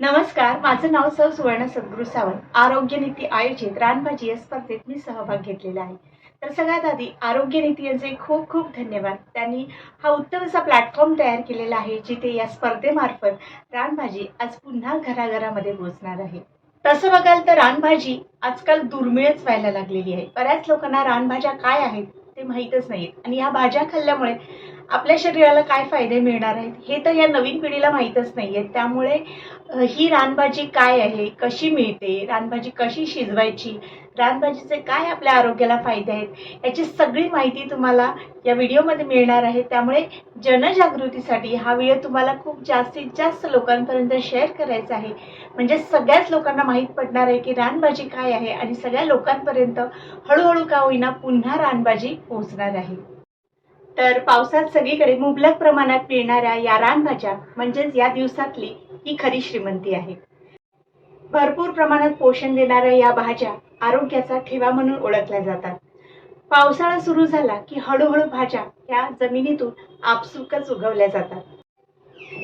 नमस्कार माझं नाव सौ सुवर्ण सद्गुरू सावंत. आरोग्य नीती आयोजित रानभाजी या स्पर्धेत मी सहभाग घेतलेला आहे. तर सगळ्यात आधी आरोग्य नीती यांचे खूप खूप धन्यवाद. त्यांनी हा उत्तम असा प्लॅटफॉर्म तयार केलेला आहे जिथे या स्पर्धेमार्फत रानभाजी आज पुन्हा घराघरामध्ये पोहोचणार आहे. तसं बघाल तर रानभाजी आजकाल दुर्मिळच व्हायला लागलेली आहे. बऱ्याच लोकांना रानभाज्या काय आहेत ते माहीतच नाहीत. आणि या भाज्या खाल्ल्यामुळे आपल्या शरीराला काय फायदे मिळणार आहेत हे तर या नवीन पिढीला माहीतच नाही आहे त्यामुळे ही रानभाजी काय आहे कशी मिळते रानभाजी कशी शिजवायची रानभाजीचे काय आपल्या आरोग्याला फायदे आहेत याची सगळी माहिती तुम्हाला या व्हिडिओमध्ये मिळणार आहे. त्यामुळे जनजागृतीसाठी हा व्हिडिओ तुम्हाला खूप जास्तीत जास्त लोकांपर्यंत शेअर करायचा आहे. म्हणजे सगळ्याच लोकांना माहीत पडणार आहे की रानभाजी काय आहे आणि सगळ्या लोकांपर्यंत हळूहळू का होईना पुन्हा रानभाजी पोहोचणार आहे. तर पावसात सगळीकडे मुबलक प्रमाणात मिळणाऱ्या या रानभाज्या म्हणजेच या दिवसातली ही खरी श्रीमंती आहे. भरपूर प्रमाणात पोषण देणाऱ्या या भाज्या आरोग्याचा ठेवा म्हणून ओळखल्या जातात. पावसाळा सुरू झाला की हळूहळू भाज्या या जमिनीतून आपसुकच उगवल्या जातात.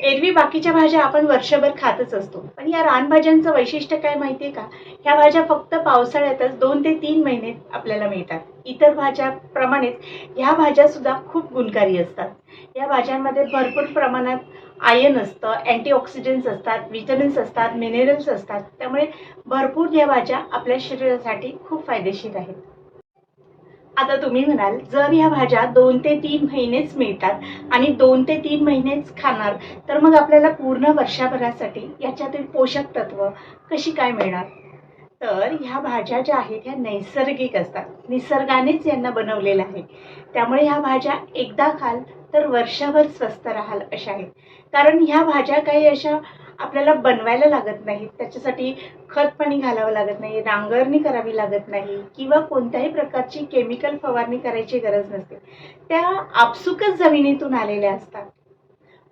एरवी बाकीच्या भाज्या आपण वर्षभर खातच असतो. पण या रानभाज्यांचं वैशिष्ट्य काय माहितीये का? ह्या भाज्या फक्त पावसाळ्यातच दोन ते तीन महिने आपल्याला मिळतात. इतर भाज्याप्रमाणेच ह्या भाज्या सुद्धा खूप गुणकारी असतात. या भाज्यांमध्ये भरपूर प्रमाणात आयन असतं अँटीऑक्सिडंट्स असतात विटॅमिन्स असतात मिनरल्स असतात. त्यामुळे भरपूर या भाज्या आपल्या शरीरासाठी खूप फायदेशीर आहेत. आता तुम्ही म्हणाल जर ह्या भाज्या दोन ते तीन महिनेच मिळतात आणि दोन ते तीन महिनेच खाणार तर मग आपल्याला पूर्ण वर्षभरासाठी याच्यातील पोषक तत्व कशी काय मिळणार? तर ह्या भाज्या ज्या आहेत ह्या नैसर्गिक असतात. निसर्गानेच यांना बनवलेल्या आहे. त्यामुळे ह्या भाज्या एकदा खाल तर वर्षभर स्वस्त राहाल अशा आहेत. कारण ह्या भाज्या काही अशा आपल्याला बनवायला लागत नाहीत. त्याच्यासाठी खत पाणी घालावं लागत नाही नांगरणी करावी लागत नाही किंवा कोणत्याही प्रकारची केमिकल फवारणी करायची गरज नसते. त्या आपसुकच जमिनीतून आलेल्या असतात.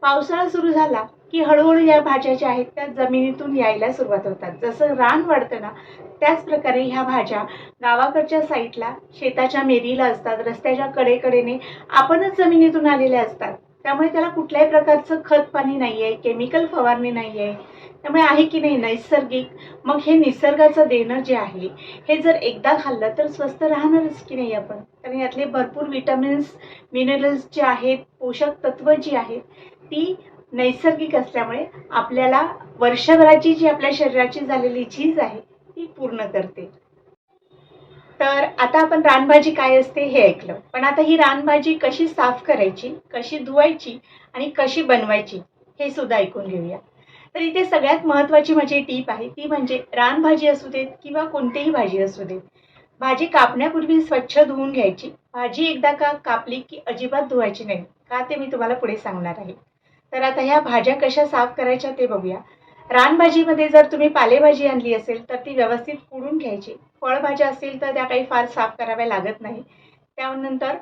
पावसाळा सुरू झाला की हळूहळू या भाज्या ज्या आहेत त्या जमिनीतून यायला सुरुवात होतात. जसं रान वाढतं ना त्याच प्रकारे ह्या भाज्या गावाकडच्या साईडला शेताच्या मेरीला असतात रस्त्याच्या कडेकडेने आपणच जमिनीतून आलेल्या असतात. त्यामुळे त्याला कुठल्याही प्रकारचं खत पाणी नाही आहे केमिकल फवारणी नाही आहे त्यामुळे आहे की नाही नैसर्गिक? मग हे निसर्गाचं देणं जे आहे हे जर एकदा खाल्लं तर स्वस्त राहणारच की नाही आपण? कारण यातले भरपूर विटॅमिन्स मिनरल्स जे आहेत पोषक तत्व जी आहेत ती नैसर्गिक असल्यामुळे आपल्याला वर्षभराची जी आपल्या शरीराची झालेली झीज आहे ती पूर्ण करते. तर आता आपण रानभाजी काय असते हे ऐकलं. पण आता ही रानभाजी कशी साफ करायची कशी धुवायची आणि कशी बनवायची हे सुद्धा ऐकून घेऊया. तर इथे सगळ्यात महत्त्वाची माझी टीप आहे ती म्हणजे रानभाजी असू देत किंवा कोणतीही भाजी असू देत भाजी कापण्यापूर्वी स्वच्छ धुवून घ्यायची. भाजी एकदा का कापली की अजिबात धुवायची नाही का ते मी तुम्हाला पुढे सांगणार आहे. तर आता ह्या भाज्या कशा साफ करायच्या ते बघूया. रानभाजीमध्ये जर तुम्ही पालेभाजी आणली असेल तर ती व्यवस्थित कुडून घ्यायची. फळभाज्या असतील तर त्या काही फार साफ कराव्या लागत नाही. त्यानंतर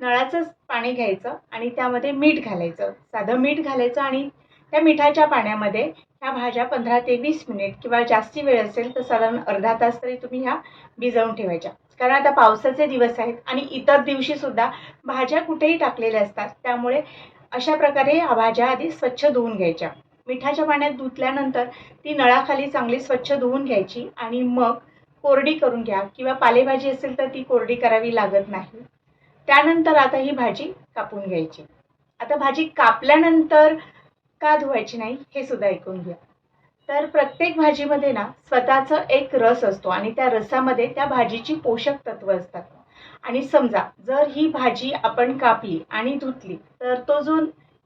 नळाचं पाणी घ्यायचं आणि त्यामध्ये मीठ घालायचं. साधं मीठ घालायचं आणि त्या मिठाच्या पाण्यामध्ये ह्या भाज्या पंधरा ते वीस मिनिट किंवा जास्ती वेळ असेल तर साधारण अर्धा तास तरी तुम्ही ह्या भिजवून ठेवायच्या. कारण आता पावसाचे दिवस आहेत आणि इतर दिवशीसुद्धा भाज्या कुठेही टाकलेल्या असतात. त्यामुळे अशा प्रकारे ह्या भाज्या आधी स्वच्छ धुवून घ्यायच्या. मिठाच्या पाण्यात धुतल्यानंतर ती नळाखाली चांगली स्वच्छ धुवून घ्यायची आणि मग कोरडी करून घ्या किंवा पालेभाजी असेल तर ती कोरडी करावी लागत नाही. त्यानंतर आता ही भाजी कापून घ्यायची. आता भाजी कापल्यानंतर का धुवायची नाही हे सुद्धा ऐकून घ्या. तर प्रत्येक भाजीमध्ये ना स्वतःचं एक रस असतो आणि त्या रसामध्ये त्या भाजीची पोषक तत्व असतात. आणि समजा जर ही भाजी आपण कापली आणि धुतली तर तो जो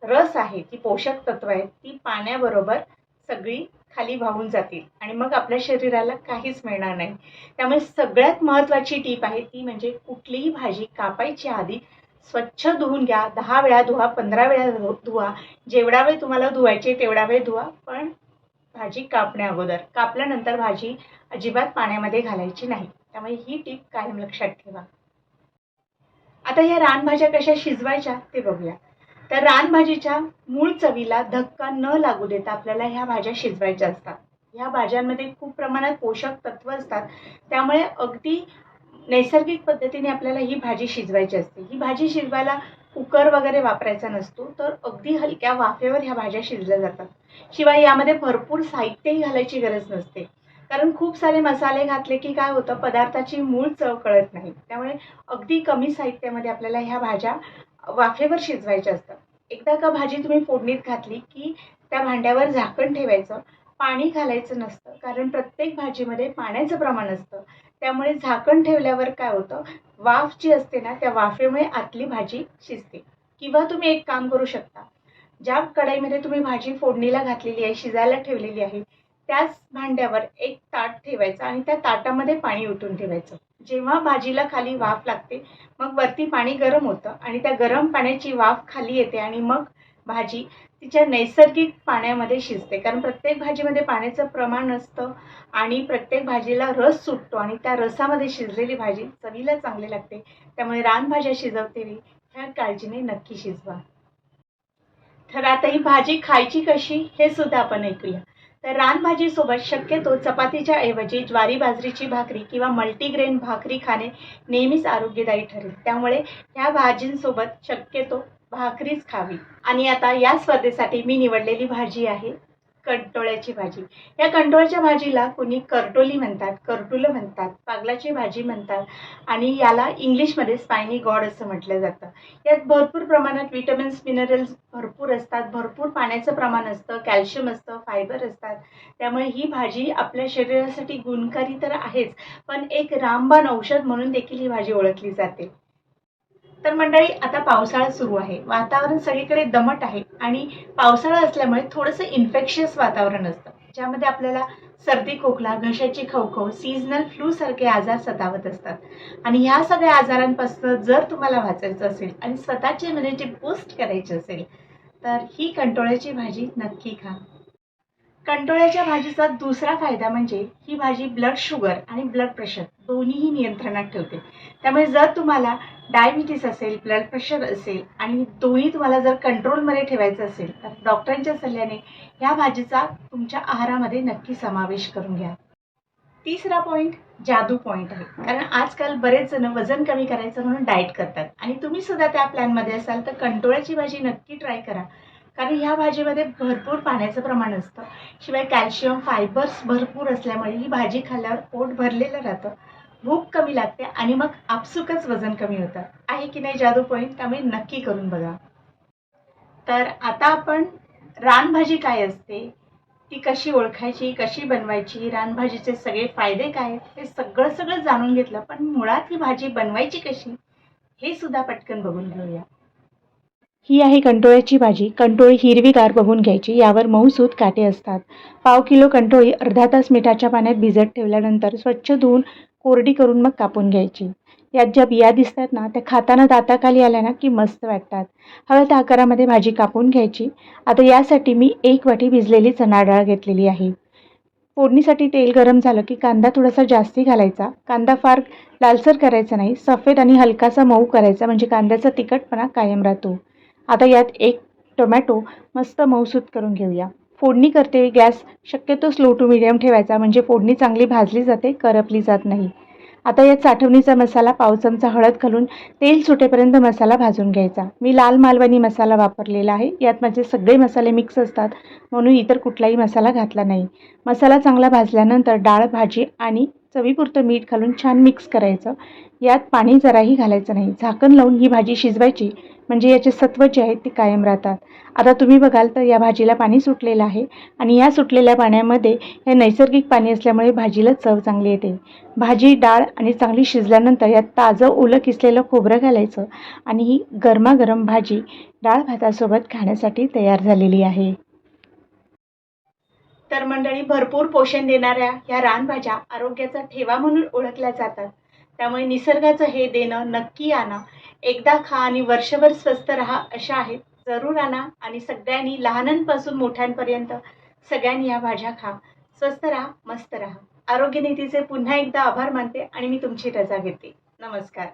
रस आहे ती पोषक तत्व आहेत ती पाण्याबरोबर सगळी खाली वाहून जातील. आणि मग आपल्या शरीराला काहीच मिळणार नाही. त्यामुळे सगळ्यात महत्त्वाची टीप आहे ती म्हणजे कुठलीही भाजी कापायची आधी स्वच्छ धुवून घ्या. दहा वेळा धुवा पंधरा वेळा धु- धुवा. जेवढा वेळ तुम्हाला धुवायचे तेवढा वेळ धुवा. पण भाजी कापण्या अगोदर. कापल्यानंतर भाजी अजिबात पाण्यामध्ये घालायची नाही. त्यामुळे ही टीप कायम लक्षात ठेवा. आता या रानभाज्या कशा शिजवायच्या ते बघूया. तर रानभाजीच्या मूळ चवीला धक्का न लागू देता आपल्याला ह्या भाज्या शिजवायच्या असतात. ह्या भाज्यांमध्ये खूप प्रमाणात पोषक तत्व असतात. त्यामुळे अगदी नैसर्गिक पद्धतीने आपल्याला ही भाजी शिजवायची असते. ही भाजी शिजवायला कुकर वगैरे वापरायचा नसतो तर अगदी हलक्या वाफेवर ह्या भाज्या शिजल्या जातात. शिवाय यामध्ये भरपूर साहित्यही घालायची गरज नसते. कारण खूप सारे मसाले घातले की काय होतं पदार्थाची मूळ चव कळत नाही. त्यामुळे अगदी कमी साहित्यामध्ये आपल्याला ह्या भाज्या वाफेवर शिजवायच्या असतात. एकदा का भाजी तुम्ही फोडणीत घातली की त्या भांड्यावर झाकण ठेवायचं पाणी घालायचं नसतं. कारण प्रत्येक भाजीमध्ये पाण्याचं प्रमाण असतं. त्यामुळे झाकण ठेवल्यावर काय होतं? वाफ जी असते ना त्या वाफेमुळे आतली भाजी शिजते. किंवा तुम्ही एक काम करू शकता. ज्या कढाईमध्ये तुम्ही भाजी फोडणीला घातलेली आहे शिजायला ठेवलेली आहे त्याच भांड्यावर एक ताट ठेवायचं आणि त्या ताटामध्ये पाणी ओतून ठेवायचं. जेव्हा भाजीला खाली वाफ लागते मग वरती पाणी गरम होतं आणि त्या गरम पाण्याची वाफ खाली येते आणि मग भाजी तिच्या नैसर्गिक पाण्यामध्ये शिजते. कारण प्रत्येक भाजीमध्ये पाण्याचं प्रमाण असतं आणि प्रत्येक भाजीला रस सुटतो आणि त्या रसामध्ये शिजलेली भाजी चवीला चांगली लागते. त्यामुळे रानभाज्या शिजवतेवी ह्या काळजीने नक्की शिजवा. तर आता ही भाजी खायची कशी हे सुद्धा आपण ऐकूया. तर रानभाजीसोबत शक्यतो चपातीच्या ऐवजी ज्वारी बाजरीची भाकरी किंवा मल्टीग्रेन भाकरी खाणे नेहमीच आरोग्यदायी ठरेल. त्यामुळे ह्या भाजींसोबत शक्यतो भाकरीच खावी. आणि आता या स्पर्धेसाठी मी निवडलेली भाजी आहे कंटोळ्याची भाजी. या कंटोळ्याच्या भाजीला कोणी करटोली म्हणतात करटुलं म्हणतात पागलाची भाजी म्हणतात आणि याला इंग्लिशमध्ये स्पायनी गॉड असं म्हटलं जातं. यात भरपूर प्रमाणात विटॅमिन्स मिनरल्स भरपूर असतात. भरपूर पाण्याचं प्रमाण असतं कॅल्शियम असतं फायबर असतात. त्यामुळे ही भाजी आपल्या शरीरासाठी गुणकारी तर आहेच पण एक रामबाण औषध म्हणून देखील ही भाजी ओळखली जाते. तर मंडळी आता पावसाळा सुरू आहे. वातावरण सगळीकडे दमट आहे आणि पावसाळा असल्यामुळे थोडंसं इन्फेक्शियस वातावरण असतं. ज्यामध्ये आपल्याला सर्दी खोकला घशाची खवखव सीझनल फ्लू सारखे आजार सतावत असतात. आणि ह्या सगळ्या आजारांपासून जर तुम्हाला वाचायचं असेल आणि स्वतःची इम्युनिटी बूस्ट करायची असेल तर ही कंटोळ्याची भाजी नक्की खा. कंटोळ्याच्या भाजीचा दुसरा फायदा म्हणजे ही भाजी ब्लड शुगर आणि ब्लड प्रेशर दोन्हीही नियंत्रणात ठेवते. त्यामुळे जर तुम्हाला डायबिटीस असेल ब्लड प्रेशर असेल आणि दोन्ही तुम्हाला जर कंट्रोलमध्ये ठेवायचं असेल तर डॉक्टरांच्या सल्ल्याने ह्या भाजीचा तुमच्या आहारामध्ये नक्की समावेश करून घ्या. तिसरा पॉईंट जादू पॉईंट आहे. कारण आजकाल बरेच जण वजन कमी करायचं म्हणून डाएट करतात. आणि तुम्ही सुद्धा त्या प्लॅनमध्ये असाल तर कंटोळ्याची भाजी नक्की ट्राय करा. कारण ह्या भाजीमध्ये भरपूर पाण्याचं प्रमाण असतं. शिवाय कॅल्शियम फायबर्स भरपूर असल्यामुळे ही भाजी खाल्ल्यावर पोट भरलेलं राहतं. भूक कमी लागते आणि मग आपसुकच वजन कमी होतं. आहे की नाही जादू पॉईंट त्यामुळे नक्की करून बघा. तर आता आपण रानभाजी काय असते ती कशी ओळखायची कशी बनवायची रानभाजीचे सगळे फायदे काय हे सगळं सगळं जाणून घेतलं पण मुळात ही भाजी बनवायची कशी हे सुद्धा पटकन बघून घेऊया. ही आहे कंटोळ्याची भाजी. कंटोळी हिरवीगार बघून घ्यायची. यावर मऊसूत काटे असतात. पाव किलो कंटोळी अर्धा तास मिठाच्या पाण्यात भिजत ठेवल्यानंतर स्वच्छ धुवून कोरडी करून मग कापून घ्यायची. यात ज्या बिया दिसतात ना त्या खाताना दाताखाली आल्या ना की मस्त वाटतात. हव्या त्या आकारामध्ये भाजी कापून घ्यायची. आता यासाठी मी एक वाटी भिजलेली चणा डाळ घेतलेली आहे. फोडणीसाठी तेल गरम झालं की कांदा थोडासा जास्ती घालायचा. कांदा फार लालसर करायचा नाही. सफेद आणि हलकासा मऊ करायचा. म्हणजे कांद्याचा तिखटपणा कायम राहतो. आता यात एक टोमॅटो मस्त मऊसूत करून घेऊया. फोडणी करते गॅस शक्यतो स्लो टू मिडियम ठेवायचा म्हणजे फोडणी चांगली भाजली जाते करपली जात नाही. आता यात साठवणीचा मसाला पाव चमचा हळद घालून तेल सुटेपर्यंत मसाला भाजून घ्यायचा. मी लाल मालवणी मसाला वापरलेला आहे यात माझे सगळे मसाले मिक्स असतात म्हणून इतर कुठलाही मसाला घातला नाही. मसाला चांगला भाजल्यानंतर डाळ भाजी आणि चवीपुरतं मीठ घालून छान मिक्स करायचं. यात पाणी जराही घालायचं नाही. झाकण लावून ही भाजी शिजवायची. म्हणजे याचे सत्व जे आहेत ते कायम राहतात. आता तुम्ही बघाल तर या भाजीला पाणी सुटलेलं आहे. आणि या सुटलेल्या पाण्यामध्ये हे नैसर्गिक पाणी असल्यामुळे भाजीला चव चांगली येते. भाजी डाळ आणि चांगली शिजल्यानंतर यात ताजं ओलं किसलेलं खोबरं घालायचं. आणि ही गरमागरम भाजी डाळ भातासोबत खाण्यासाठी तयार झालेली आहे. तर मंडळी भरपूर पोषण देणाऱ्या ह्या रानभाज्या आरोग्याचा ठेवा म्हणून ओळखल्या जातात. त्यामुळे निसर्गाचं हे देणं नक्की आणा. एकदा खा आणि वर्षभर स्वस्थ राहा अशा आहेत. जरूर आणा आणि सगळ्यांनी लहानांपासून मोठ्यांपर्यंत सगळ्यांनी या भाज्या खा. स्वस्थ राहा मस्त राहा. आरोग्य नीतीचे पुन्हा एकदा आभार मानते आणि मी तुमची रजा घेते. नमस्कार.